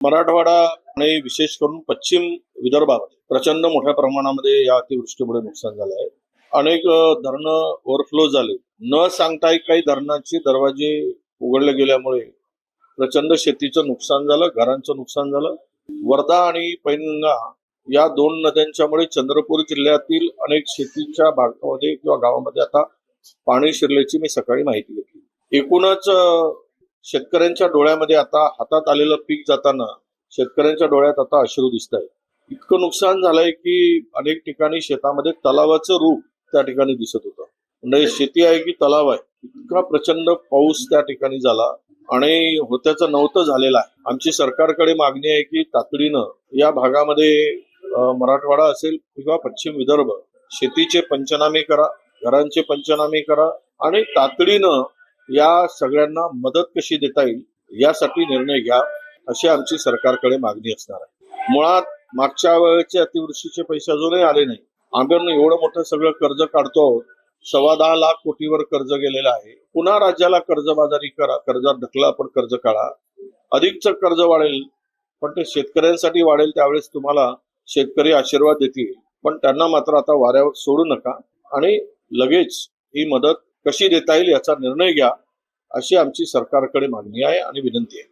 मराठवाडा आणि विशेष करून पश्चिम विदर्भामध्ये प्रचंड मोठ्या प्रमाणामध्ये या अतिवृष्टीमुळे नुकसान झालं आहे. अनेक धरणं ओव्हरफ्लो झाले. न सांगता काही धरणांचे दरवाजे उघडले गेल्यामुळे प्रचंड शेतीचं नुकसान झालं घरांचं नुकसान झालं. वर्धा आणि पैनगंगा या दोन नद्यांच्यामुळे चंद्रपूर जिल्ह्यातील अनेक शेतीच्या भागामध्ये किंवा गावामध्ये आता पाणी शिरल्याची मी सकाळी माहिती घेतली. एकूणच शेतकऱ्यांच्या डोळ्यामध्ये आता हातात आलेलं पीक जाताना शेतकऱ्यांच्या डोळ्यात आता अश्रू दिसत आहे इतकं नुकसान झालंय की अनेक ठिकाणी शेतामध्ये तलावाचं रूप त्या ठिकाणी दिसत होतं. म्हणजे शेती आहे की तलाव आहे इतका प्रचंड पाऊस त्या ठिकाणी झाला आणि होत्याचं नव्हतं झालेलं आहे. आमची सरकारकडे मागणी आहे की तातडीनं या भागामध्ये मराठवाडा असेल किंवा पश्चिम विदर्भ शेतीचे पंचनामे करा घरांचे पंचनामे करा आणि तातडीनं या सगळ्यांना मदत कशी देता येईल यासाठी निर्णय घ्या अशी आमची सरकारकडे मागणी असणार आहे. मुळात मागच्या वेळेचे अतिवृष्टीचे पैसे अजूनही आले नाही. आम्ही एवढं मोठं सगळं कर्ज काढतो आहोत. सव्वा दहा लाख कोटीवर कर्ज गेलेलं आहे. पुन्हा राज्याला कर्जबाजारी करा कर्जात ढकला आपण कर्ज काढा. अधिकचं कर्ज वाढेल पण ते शेतकऱ्यांसाठी वाढेल त्यावेळेस तुम्हाला शेतकरी आशीर्वाद देतील. पण त्यांना मात्र आता वाऱ्यावर सोडू नका आणि लगेच ही मदत कशी देता येईल याचा निर्णय घ्या अशी आमची सरकारकडे मागणी आहे आणि विनंती आहे.